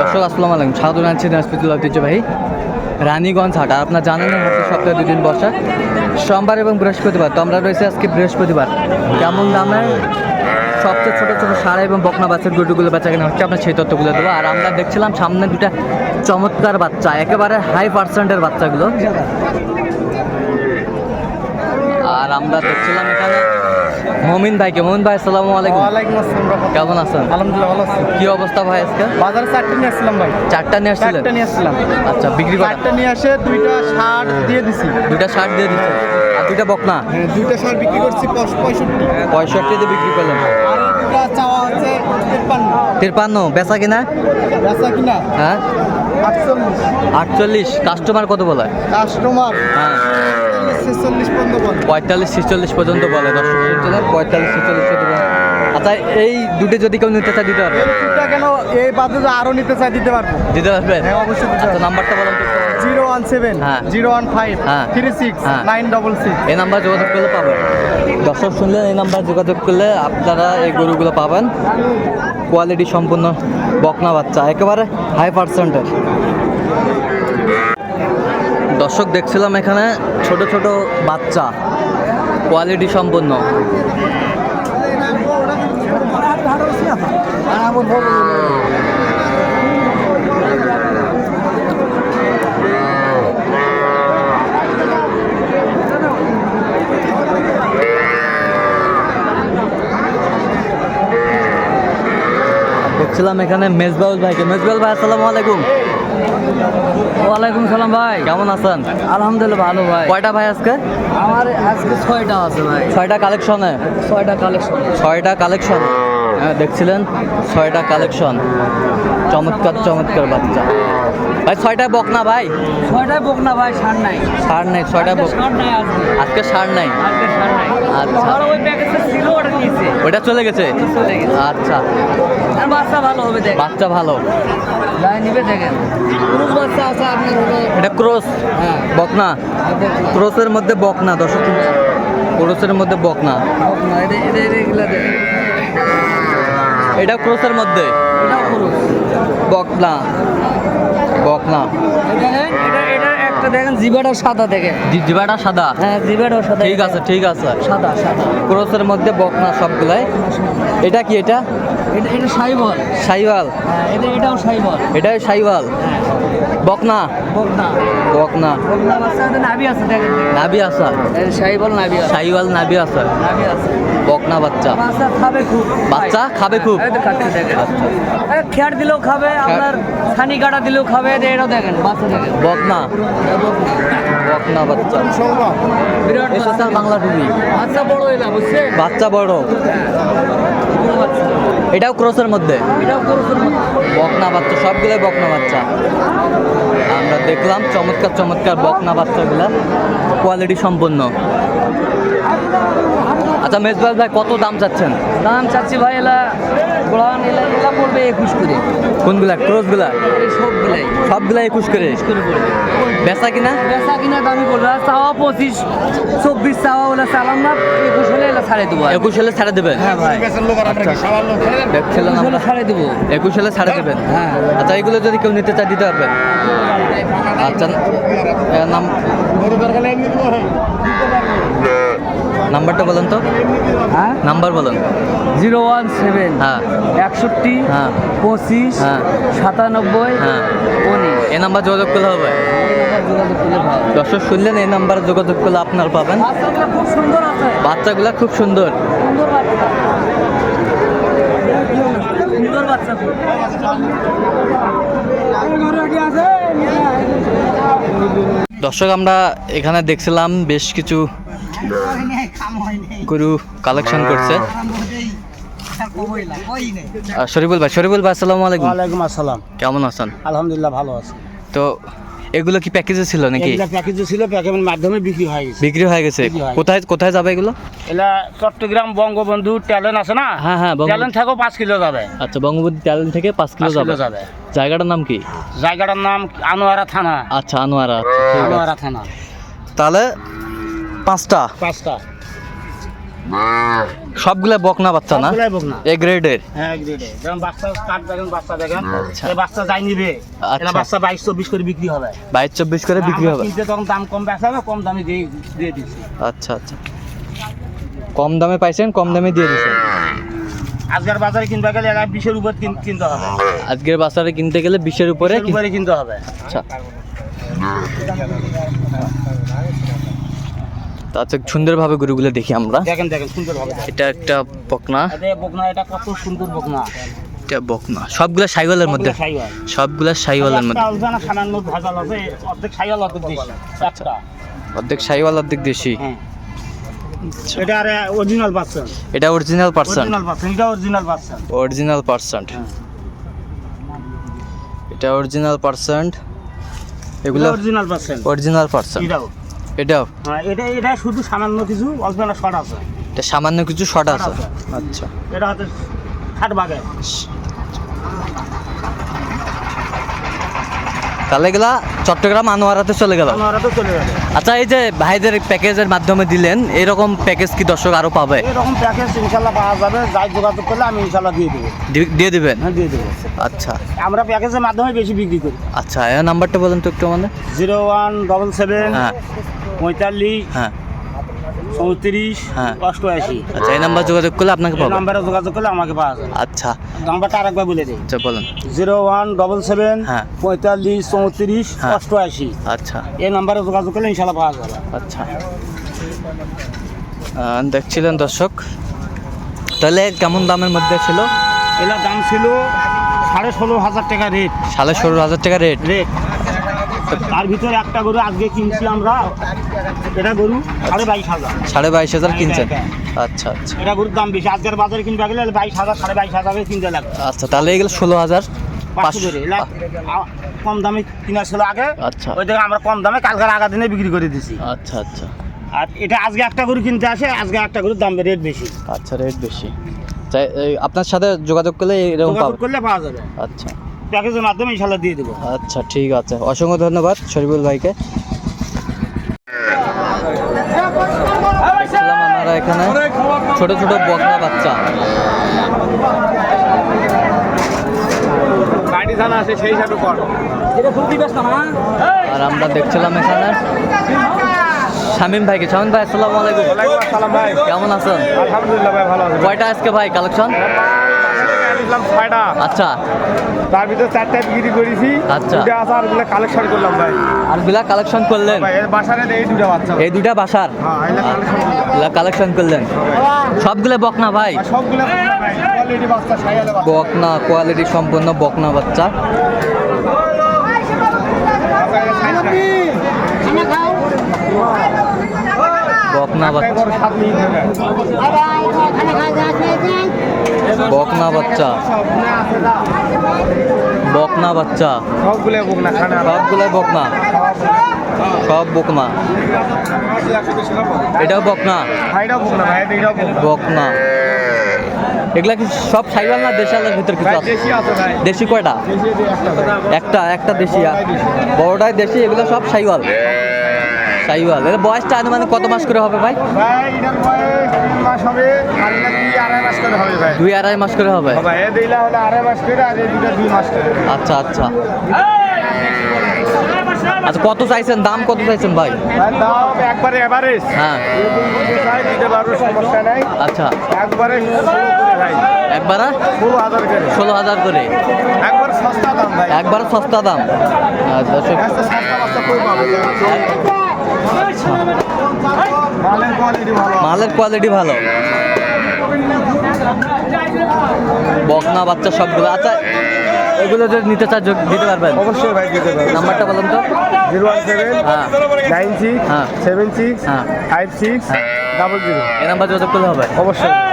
দর্শক, আসসালামু আলাইকুম। স্বাগত জানাচ্ছি দিনাজপুর ঐতিহ্যবাহী রানীগঞ্জ হাট। আর আপনার জানেন হচ্ছে সপ্তাহে দুদিন বসা সোমবার এবং বৃহস্পতিবার। তো আমরা রয়েছে আজকে বৃহস্পতিবার। কেমন দামে সবচেয়ে ছোটো ছোটো সারা এবং বকনা বাচ্চার গরুগুলো বাচ্চা কেনা হচ্ছে আপনার সেই তথ্যগুলো দেবো। আর আমরা দেখছিলাম সামনে দুটা চমৎকার বাচ্চা, একেবারে হাই পার্সেন্টের বাচ্চাগুলো। আর আমরা দেখছিলাম এখানে মমিন ভাইকে মমিন ভাই আসসালামু আলাইকুম। ওয়ালাইকুম আসসালাম। কেমন আছেন? আলহামদুলিল্লাহ ভালো আছি। কি অবস্থা ভাই আজকে? বাজারে চারটে নিয়ে আসছিলাম ভাই। চারটা নিয়ে আসছিলেন? চারটে নিয়ে আসছিলাম। আচ্ছা বিক্রি করা চারটে নিয়ে আসে দুইটা শার্ট দিয়ে দিছি। দুইটা শার্ট দিয়ে দিছি। আর দুইটা বকনা? হ্যাঁ, দুইটা শার্ট বিক্রি করছি পঁয়ষ- পঁয়ষট্টি। পঁয়ষট্টি দিয়ে বিক্রি করলেন। আর চাওয়া হচ্ছে তিপ্পান্ন। তিরপান্ন বেচা কিনা? বেচা কিনা? হ্যাঁ। আটচল্লিশ। কাস্টমার কত বলে? কাস্টমার হ্যাঁ। পঁয়তাল্লিশ ছেচল্লিশ পর্যন্ত বলে দর্শক। পঁয়তাল্লিশ ছেচল্লিশ পর্যন্ত আচ্ছা এই দুটো যদি কেউ নিতে চায় দিতে পারবে? কেন এই বাদে যে আরও নিতে চাই দিতে পারব? দিতে পারবেন হ্যাঁ, অবশ্যই দিতে আচ্ছা নাম্বারটা বলুন জিরো ওয়ান সেভেন হ্যাঁ। জিরো ওয়ান ফাইভ হ্যাঁ। থ্রি সিক্স হ্যাঁ। Nine double six. এই নাম্বার যোগাযোগ করলে পাবেন দর্শক শুনলেন এই নাম্বার যোগাযোগ করলে আপনারা এই গরুগুলো পাবেন। কোয়ালিটি সম্পূর্ণ বকনা বাচ্চা একেবারে হাই পার্সেন্টের। দর্শক দেখছিলাম এখানে ছোট ছোট বাচ্চা কোয়ালিটি সম্পন্ন। দেখছিলাম এখানে মেজবাউল ভাইকে। মেজবাউল ভাই, আসসালামু আলাইকুম। ওয়ালাইকুম সালাম ভাই। কেমন আছেন? আলহামদুলিল্লাহ ভালো ভাই। কয়টা ভাই আজকে? আমার আজকে ছয়টা আছে ভাই। ছয়টা কালেকশনে ছয়টা কালেকশন ছয়টা কালেকশন হ্যাঁ দেখছিলেন? ছয়টা কালেকশন চমৎকার চমৎকার বাচ্চা। ভাই ছয়টা বকনা ভাই? ছয়টায় বোক না ভাই সার নাই। সার নাই ছয়টা বক। সার নাই আজকে। সার নাই? আজকে সার নাই। আচ্ছা। ওই প্যাকেজটা ছিল ওটা নিয়েছে। ওইটা চলে গেছে? চলে গেছে। আচ্ছা। আর বাচ্চা ভালো হবে দেখ বাচ্চা ভালো। যাই নিবে দেখেন। পুরুষ বাচ্চা আছে আপনার হলো এটা ক্রস। হ্যাঁ। বকনা ক্রসের মধ্যে বকনা দর্শক। ক্রসের মধ্যে বকনা বোক না এটা এটা এটা এগুলা এটা ক্রসের মধ্যে? এটাও পুরুষ বকনা বকনা। দেখেন এটা এটা একটা দেখেন জিবাটাও সাদা দেখেন। জি- জিবাটা সাদা? হ্যাঁ জিবাটাও সাদা। ঠিক আছে ঠিক আছে। সাদা সাদা। ক্রসের মধ্যে বকনা সবগুলাই। এটা কি এটা? এটা এটা সাইবল। সাইওয়াল হ্যাঁ এটা এটাও সাইবল। এটা সাইওয়াল হ্যাঁ। বকনা? বকনা। বকনা। বাচ্চা আছে নাভি আছে দেখেন। নাবি এই সাইবল নাভি আছে। সাইওয়াল নাবি আসা নাভি আছে। বকনা বাচ্চা। বাচ্চা খাবে খুব। বাচ্চা খাবে খুব? দেখেন। এই খেয়ার দিলেও খাবে আপনার ছানি কাটা দিলেও খাবে এটাও দেখেন বাচ্চা দেখেন। বকনা। বকনা বাচ্চা। বিরাট তার বাংলা টুপি। বাচ্চা বড় এলা বুঝছে বাচ্চা বড়। এটাও ক্রসের মধ্যে। এটাও বকনা বাচ্চা সবগুলোই বকনা বাচ্চা। আমরা দেখলাম চমৎকার চমৎকার বকনা বাচ্চাগুলা। কোয়ালিটি সম্পন্ন। আচ্ছা মেজবাল ভাই কত দাম চাচ্ছেন? দাম চাচ্ছি ভাই এলা গোড়ান এলা এলা পড়বে একুশ করে। কোনগুলা? ক্রসগুলা? সবগুলাই। সবগুলা একুশ করে। একুশ করে পড়বে। বেচা কিনা? বেচা কিনা দামি পড়বে। আর চাওয়া পঁচিশ চব্বিশ চাওয়া ওলা চালাম না একুশ হলে এলা ছাড়ে দেবো একুশ হলে ছাড়ে দেবেন? হ্যাঁ ভাই। দেখছিলাম একুশ আমরা ছাড়ে দেবো। একুশ হলে ছাড়ে দেবেন? হ্যাঁ। আচ্ছা এগুলো যদি কেউ নিতে চায় দিতে পারবেন। আচ্ছা নাম নাম্বারটা বলুন তো। হ্যাঁ? নাম্বার বলুন। জিরো ওয়ান সেভেন হ্যাঁ। একষট্টি হ্যাঁ। পঁচিশ হ্যাঁ। সাতানব্বই হ্যাঁ। উনিশ। এই নাম্বার যোগাযোগ করলে হবে। দর্শক শুনলেন এই নাম্বারে যোগাযোগ করলে আপনার পাবেন। বাচ্চাগুলো খুব সুন্দর। দর্শক আমরা এখানে দেখছিলাম বেশ কিছু গরু কালেকশন করছে। শরীফুল ভাই শরীফুল ভাই আসসালামু আলাইকুম। ওয়ালাইকুম আসসালাম। কেমন আছেন? আলহামদুলিল্লাহ ভালো আছে। তো এগুলো কি প্যাকেজে ছিল নাকি? এগুলা প্যাকেজে ছিল প্যাকেজের মাধ্যমে বিক্রি হয়ে গেছে। বিক্রি হয়ে গেছে। কোথায় কোথায় যাবে এগুলো? এলা চট্টগ্রাম বঙ্গবন্ধু ট্যালেন্ট আছে না? হ্যাঁ হ্যাঁ ট্যালেন্ট থাকো পাঁচ কিলো যাবে। আচ্ছা বঙ্গবন্ধু ট্যালেন্ট থেকে পাঁচ কিলো যাবে। জায়গাটার নাম কি? জায়গাটার নাম আনোয়ারা থানা। আচ্ছা আনোয়ারা আচ্ছা। আনোয়ারা থানা। তাহলে পাঁচটা? পাঁচটা। সবগুলা বকনা বাচ্চা না? সবগুলাই বকনা। এ গ্রেডের হ্যাঁ যেমন বাচ্চা কাঠ দেখেন বাচ্চা দেখেন। আচ্ছা। এই বাচ্চা যাই নিবে। আচ্ছা। এটা বাচ্চা বাইশ চব্বিশ করে বিক্রি হবে। বাইশ চব্বিশ করে বিক্রি হবে? কিনতে তখন দাম কম বেচা হবে কম দামে দিয়ে আচ্ছা আচ্ছা। কম দামে পাইছেন কম দামে দিয়ে দিচ্ছেন আজকের বাজারে কিনতে গেলে এরা বিশের উপর কিন- কিনতে হবে। আজকের বাজারে কিনতে গেলে বিশের উপরে বিশের উপরে কিনতে হবে। আচ্ছা। তা আচ্ছা সুন্দরভাবে গরুগুলো দেখি আমরা। দেখেন দেখেন সুন্দর হবে এটা একটা বকনা। বকনা এটা কত সুন্দর বকনা। এটা বকনা। সবগুলা সাইওয়ালের মধ্যে। সবগুলা সাইওয়াল। সাইওয়ালের মধ্যে। সামান্য ভেজাল আছে অর্ধেক সাইওয়াল অর্ধেক দেশি। অর্ধেক সাইওয়াল অর্ধেক দেশি। হ্যাঁ। এটা আর অরিজিনাল পার্সেন্ট এটা অরিজিনাল পার্সেন্ট অরিজিনাল পার্সেন্ট এটা অরিজিনাল পার্সেন্ট অরিজিনাল পার্সেন্ট এটা অরিজিনাল পার্সেন্ট এগুলো অরিজিনাল পার্সেন্ট অরিজিনাল পার্সেন্ট এটাও। এটাও? হ্যাঁ এটা এটা শুধু সামান্য কিছু অল্প না শর্ট আছে। এটা সামান্য কিছু শর্ট আছে। আচ্ছা। এটা হচ্ছে খাট বাগে। তাহলে এগুলা চট্টগ্রাম আনোয়ারাতে চলে গেল? আমরা চলে যাবে আচ্ছা এই যে ভাইদের প্যাকেজের মাধ্যমে দিলেন এরকম প্যাকেজ কি দর্শক আরও পাবে? এরকম প্যাকেজ ইনশাল্লাহ পাওয়া যাবে। যাই যোগাযোগ করলে আমি ইনশাল্লাহ দিয়ে দেবো। দিয়ে দিবেন? হ্যাঁ দিয়ে দেবো। আচ্ছা। আমরা প্যাকেজের মাধ্যমে বেশি বিক্রি করি। আচ্ছা এই নাম্বারটা বলেন তো একটু আমাদের। জিরো ওয়ান ডবল সেভেন হ্যাঁ। পঁয়তাল্লিশ হ্যাঁ। চৌত্রিশ হ্যাঁ। অষ্টআশি। আচ্ছা এই নাম্বার যোগাযোগ করলে আপনাকে পাবো। নাম্বারে যোগাযোগ করলে আমাকে পাওয়া যাবে। আচ্ছা। নাম্বারটা আরেকবার বলে দিই। আচ্ছা বলেন। জিরো ওয়ান ডবল সেভেন হ্যাঁ। পঁয়তাল্লিশ চৌত্রিশ হ্যাঁ। অষ্টআশি। আচ্ছা। এই নাম্বারে যোগাযোগ করলে ইনশাল্লাহ পাওয়া যাবে। আচ্ছা। দেখছিলেন দর্শক। তাহলে কেমন দামের মধ্যে ছিল? এটার দাম ছিল সাড়ে ষোলো হাজার টাকা রেট। সাড়ে ষোলো হাজার টাকা রেট। রেট। তার ভিতরে একটা গরু আজকে কিনছি আমরা। এটা গরু সাড়ে বাইশ হাজার। সাড়ে বাইশ হাজার কিনছেন? আচ্ছা আচ্ছা। এটা গরুর দাম বেশি। আজকের বাজারে কিনতে গেলে বাইশ হাজার সাড়ে বাইশ হাজার কিনতে লাগবে। আচ্ছা তাহলে এগুলো ষোলো হাজার। কম দামে কিনা ছিল আগে। আচ্ছা। ওই আমরা কম দামে কালকার আগা দিনে বিক্রি করে দিছি। আচ্ছা আচ্ছা। আর এটা আজকে একটা গরু কিনতে আসে আজকে একটা গরুর দাম রেট বেশি। আচ্ছা রেট বেশি। আপনার সাথে যোগাযোগ করলে এরকম করলে পাওয়া যাবে। আচ্ছা। প্যাকেজের মাধ্যমে ইনশাল্লাহ দিয়ে দেবো। আচ্ছা ঠিক আছে। অসংখ্য ধন্যবাদ শরীফুল ভাইকে। দেখছিলাম আমরা এখানে ছোট ছোট বকনা বাচ্চা। গাড়ি থানা আছে সেই হিসাবে কর। আর আমরা দেখছিলাম এখানে শামিম ভাইকে। শামিম ভাই আসসালামু আলাইকুম। ভাই। কেমন আছেন? আলহামদুলিল্লাহ ভাই ভালো কয়টা আজকে ভাই কালেকশন ইসলাম ছয়টা আচ্ছা তার ভিতরে চারটা বিক্রি করেছি আচ্ছা। দুটা আছে আরগুলো কালেকশন করলাম ভাই আর বিলা কালেকশন করলেন ভাই এর বাসারে এই দুটা বাচ্চা এই দুইটা বাসার হ্যাঁ কালেকশন করলেন সবগুলো বকনা ভাই সবগুলো কোয়ালিটি বাচ্চা সাইয়ালে বাচ্চা বকনা কোয়ালিটি সম্পন্ন বকনা বাচ্চা বকনা বাচ্চা বকনা বাচ্চা। বকনা বাচ্চা। সবগুলো বুক না খানা বকনা। সব বকনা। এটাও বকনা? বকনা এগুলা কি সব সাইওয়াল না দেশালের ভিতর কিছু আছে? দেশি কয়টা? একটা একটা একটা দেশি বড়টাই দেশি। এগুলো সব সাইওয়াল সাইওয়াল এর বয়সটা আনুমানিক কত মাস করে হবে ভাই? ভাই এটার বয়স তিন মাস হবে আর এটা দুই আড়াই মাস করে হবে ভাই? দুই আড়াই মাস করে হবে? ভাই এ দিলা হলে আড়াই মাস করে আর এই দুই মাস করে। আচ্ছা আচ্ছা। আচ্ছা কত চাইছেন? দাম কত চাইছেন ভাই? দাম একবারে এভারেজ হ্যাঁ। চাই দিতে পারব সমস্যা নাই। আচ্ছা। একবারে একবার? ষোলো হাজার করে। ষোলো হাজার করে? একবার সস্তা দাম ভাই। একবার সস্তা দাম। আচ্ছা, সস্তা কই পাবে? মালের কোয়ালিটি ভালো। বকনা বাচ্চা সবগুলো। আচ্ছা এগুলো যদি নিতে চান দিতে পারবেন। অবশ্যই ভাই দিতে পারবেন। নাম্বারটা বলুন তো। জিরো ওয়ান সেভেন হ্যাঁ। নাইন সিক্স হ্যাঁ। সেভেন সিক্স হ্যাঁ। Five six. Double zero. এই নাম্বার যোগাযোগ করলে হবে। অবশ্যই।